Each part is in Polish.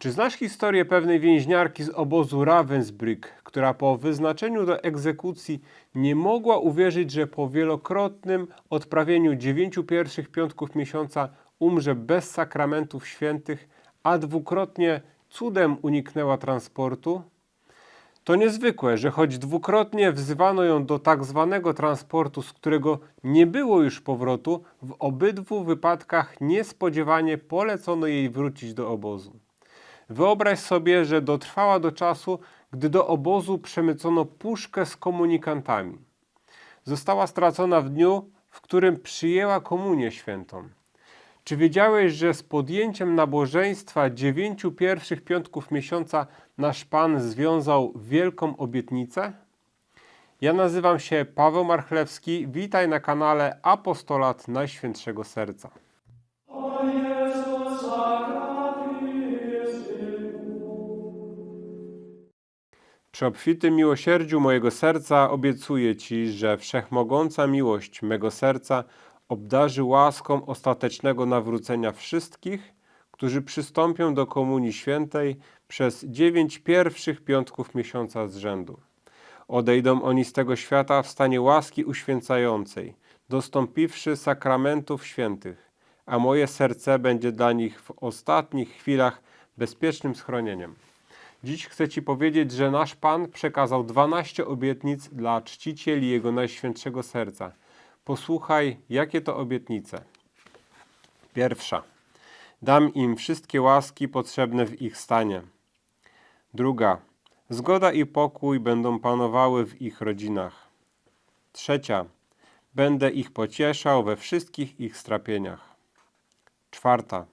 Czy znasz historię pewnej więźniarki z obozu Ravensbrück, która po wyznaczeniu do egzekucji nie mogła uwierzyć, że po wielokrotnym odprawieniu dziewięciu pierwszych piątków miesiąca umrze bez sakramentów świętych, a dwukrotnie cudem uniknęła transportu? To niezwykłe, że choć dwukrotnie wzywano ją do tak zwanego transportu, z którego nie było już powrotu, w obydwu wypadkach niespodziewanie polecono jej wrócić do obozu. Wyobraź sobie, że dotrwała do czasu, gdy do obozu przemycono puszkę z komunikantami. Została stracona w dniu, w którym przyjęła komunię świętą. Czy wiedziałeś, że z podjęciem nabożeństwa dziewięciu pierwszych piątków miesiąca nasz Pan związał wielką obietnicę? Ja nazywam się Paweł Marchlewski. Witaj na kanale Apostolat Najświętszego Serca. Przy obfitym miłosierdziu mojego serca obiecuję Ci, że wszechmogąca miłość mego serca obdarzy łaską ostatecznego nawrócenia wszystkich, którzy przystąpią do Komunii Świętej przez dziewięć pierwszych piątków miesiąca z rzędu. Odejdą oni z tego świata w stanie łaski uświęcającej, dostąpiwszy sakramentów świętych, a moje serce będzie dla nich w ostatnich chwilach bezpiecznym schronieniem. Dziś chcę Ci powiedzieć, że nasz Pan przekazał 12 obietnic dla czcicieli Jego Najświętszego Serca. Posłuchaj, jakie to obietnice. Pierwsza. Dam im wszystkie łaski potrzebne w ich stanie. Druga. Zgoda i pokój będą panowały w ich rodzinach. Trzecia. Będę ich pocieszał we wszystkich ich strapieniach. Czwarta.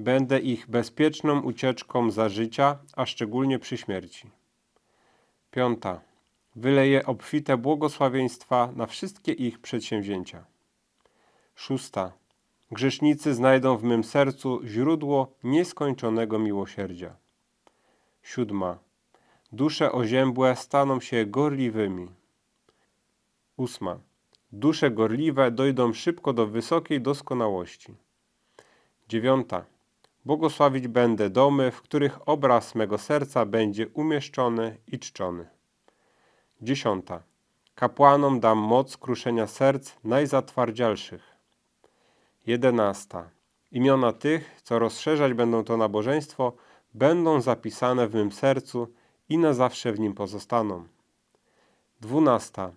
Będę ich bezpieczną ucieczką za życia, a szczególnie przy śmierci. Piąta. Wyleję obfite błogosławieństwa na wszystkie ich przedsięwzięcia. Szósta. Grzesznicy znajdą w mym sercu źródło nieskończonego miłosierdzia. Siódma. Dusze oziębłe staną się gorliwymi. Ósma. Dusze gorliwe dojdą szybko do wysokiej doskonałości. Dziewiąta. Błogosławić będę domy, w których obraz mego serca będzie umieszczony i czczony. Dziesiąta. Kapłanom dam moc kruszenia serc najzatwardzialszych. Jedenasta. Imiona tych, co rozszerzać będą to nabożeństwo, będą zapisane w mym sercu i na zawsze w nim pozostaną. Dwunasta.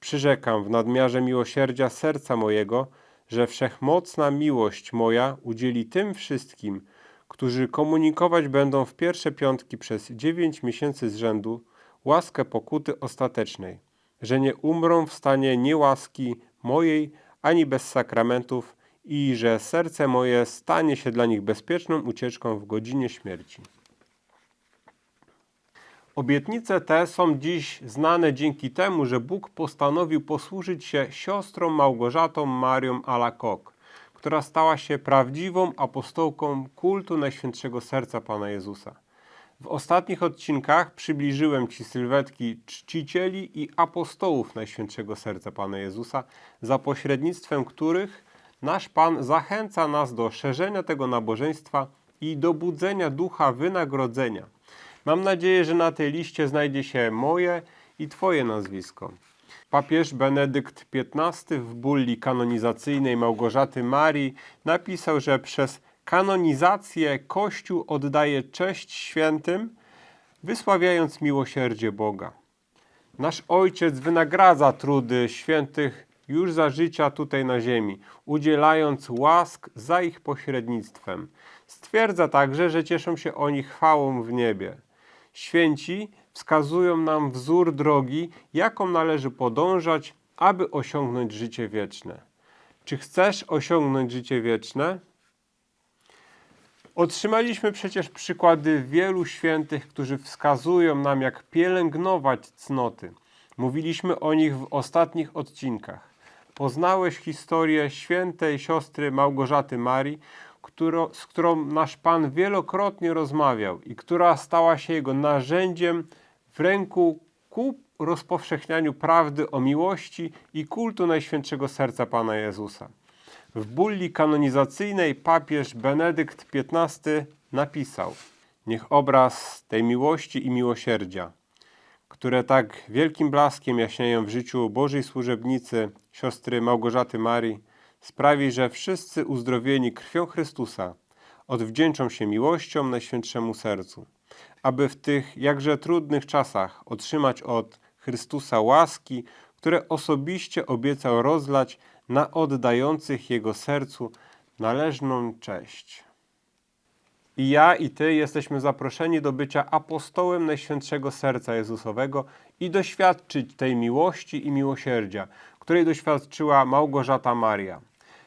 Przyrzekam w nadmiarze miłosierdzia serca mojego, że wszechmocna miłość moja udzieli tym wszystkim, którzy komunikować będą w pierwsze piątki przez dziewięć miesięcy z rzędu łaskę pokuty ostatecznej, że nie umrą w stanie niełaski mojej ani bez sakramentów i że serce moje stanie się dla nich bezpieczną ucieczką w godzinie śmierci. Obietnice te są dziś znane dzięki temu, że Bóg postanowił posłużyć się siostrą Małgorzatą Marią Alakok, która stała się prawdziwą apostołką kultu Najświętszego Serca Pana Jezusa. W ostatnich odcinkach przybliżyłem Ci sylwetki czcicieli i apostołów Najświętszego Serca Pana Jezusa, za pośrednictwem których nasz Pan zachęca nas do szerzenia tego nabożeństwa i do budzenia ducha wynagrodzenia. Mam nadzieję, że na tej liście znajdzie się moje i Twoje nazwisko. Papież Benedykt XV w bulli kanonizacyjnej Małgorzaty Marii napisał, że przez kanonizację Kościół oddaje cześć świętym, wysławiając miłosierdzie Boga. Nasz Ojciec wynagradza trudy świętych już za życia tutaj na ziemi, udzielając łask za ich pośrednictwem. Stwierdza także, że cieszą się oni chwałą w niebie. Święci wskazują nam wzór drogi, jaką należy podążać, aby osiągnąć życie wieczne. Czy chcesz osiągnąć życie wieczne? Otrzymaliśmy przecież przykłady wielu świętych, którzy wskazują nam, jak pielęgnować cnoty. Mówiliśmy o nich w ostatnich odcinkach. Poznałeś historię świętej siostry Małgorzaty Marii, którą, z którą nasz Pan wielokrotnie rozmawiał i która stała się jego narzędziem w ręku ku rozpowszechnianiu prawdy o miłości i kultu Najświętszego Serca Pana Jezusa. W bulli kanonizacyjnej papież Benedykt XV napisał: Niech obraz tej miłości i miłosierdzia, które tak wielkim blaskiem jaśnieją w życiu Bożej służebnicy, siostry Małgorzaty Marii, sprawi, że wszyscy uzdrowieni krwią Chrystusa odwdzięczą się miłością Najświętszemu Sercu, aby w tych jakże trudnych czasach otrzymać od Chrystusa łaski, które osobiście obiecał rozlać na oddających Jego sercu należną cześć. I ja i Ty jesteśmy zaproszeni do bycia apostołem Najświętszego Serca Jezusowego i doświadczyć tej miłości i miłosierdzia, której doświadczyła Małgorzata Maria.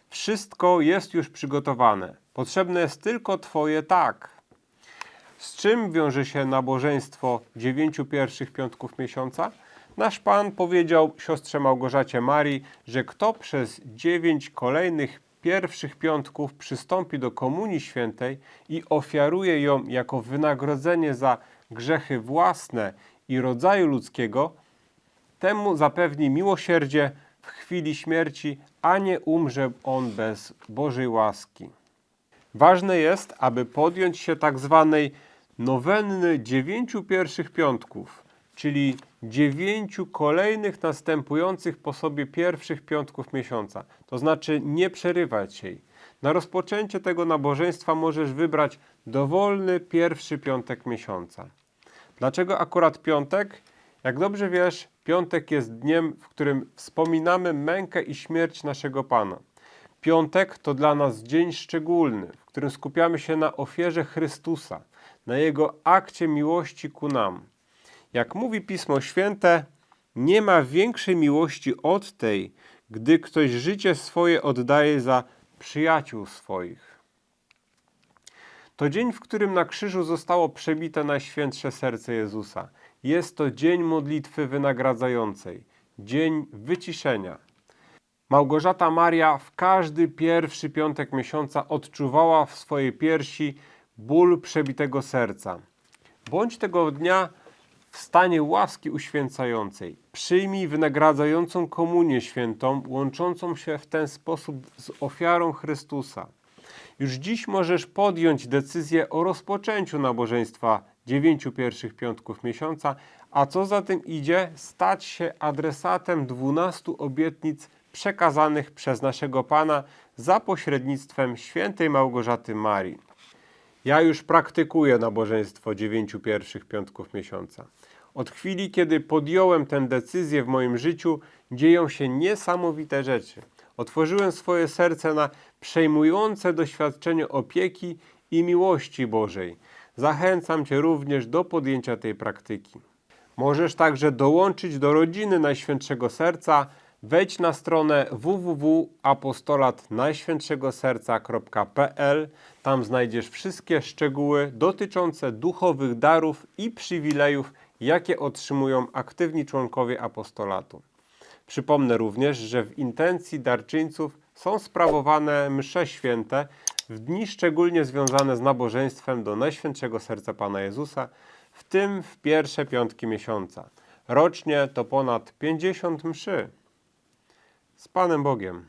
Wszystko jest już przygotowane. Potrzebne jest tylko Twoje tak. Z czym wiąże się nabożeństwo dziewięciu pierwszych piątków miesiąca? Nasz Pan powiedział siostrze Małgorzacie Marii, że kto przez dziewięć kolejnych pierwszych piątków przystąpi do Komunii Świętej i ofiaruje ją jako wynagrodzenie za grzechy własne i rodzaju ludzkiego, temu zapewni miłosierdzie w chwili śmierci, a nie umrze on bez Bożej łaski. Ważne jest, aby podjąć się tak zwanej nowenny dziewięciu pierwszych piątków, czyli dziewięciu kolejnych następujących po sobie pierwszych piątków miesiąca. To znaczy nie przerywać jej. Na rozpoczęcie tego nabożeństwa możesz wybrać dowolny pierwszy piątek miesiąca. Dlaczego akurat piątek? Jak dobrze wiesz, piątek jest dniem, w którym wspominamy mękę i śmierć naszego Pana. Piątek to dla nas dzień szczególny, w którym skupiamy się na ofierze Chrystusa, na Jego akcie miłości ku nam. Jak mówi Pismo Święte, nie ma większej miłości od tej, gdy ktoś życie swoje oddaje za przyjaciół swoich. To dzień, w którym na krzyżu zostało przebite Najświętsze Serce Jezusa. Jest to dzień modlitwy wynagradzającej, dzień wyciszenia. Małgorzata Maria w każdy pierwszy piątek miesiąca odczuwała w swojej piersi ból przebitego serca. Bądź tego dnia w stanie łaski uświęcającej. Przyjmij wynagradzającą komunię świętą, łączącą się w ten sposób z ofiarą Chrystusa. Już dziś możesz podjąć decyzję o rozpoczęciu nabożeństwa dziewięciu pierwszych piątków miesiąca, a co za tym idzie, stać się adresatem dwunastu obietnic przekazanych przez naszego Pana za pośrednictwem świętej Małgorzaty Marii. Ja już praktykuję nabożeństwo dziewięciu pierwszych piątków miesiąca. Od chwili, kiedy podjąłem tę decyzję w moim życiu, dzieją się niesamowite rzeczy. Otworzyłem swoje serce na przejmujące doświadczenie opieki i miłości Bożej. Zachęcam Cię również do podjęcia tej praktyki. Możesz także dołączyć do rodziny Najświętszego Serca. Wejdź na stronę www.apostolatnajświętszegoserca.pl. Tam znajdziesz wszystkie szczegóły dotyczące duchowych darów i przywilejów, jakie otrzymują aktywni członkowie apostolatu. Przypomnę również, że w intencji darczyńców są sprawowane msze święte w dni szczególnie związane z nabożeństwem do Najświętszego Serca Pana Jezusa, w tym w pierwsze piątki miesiąca. Rocznie to ponad 50 mszy. Z Panem Bogiem.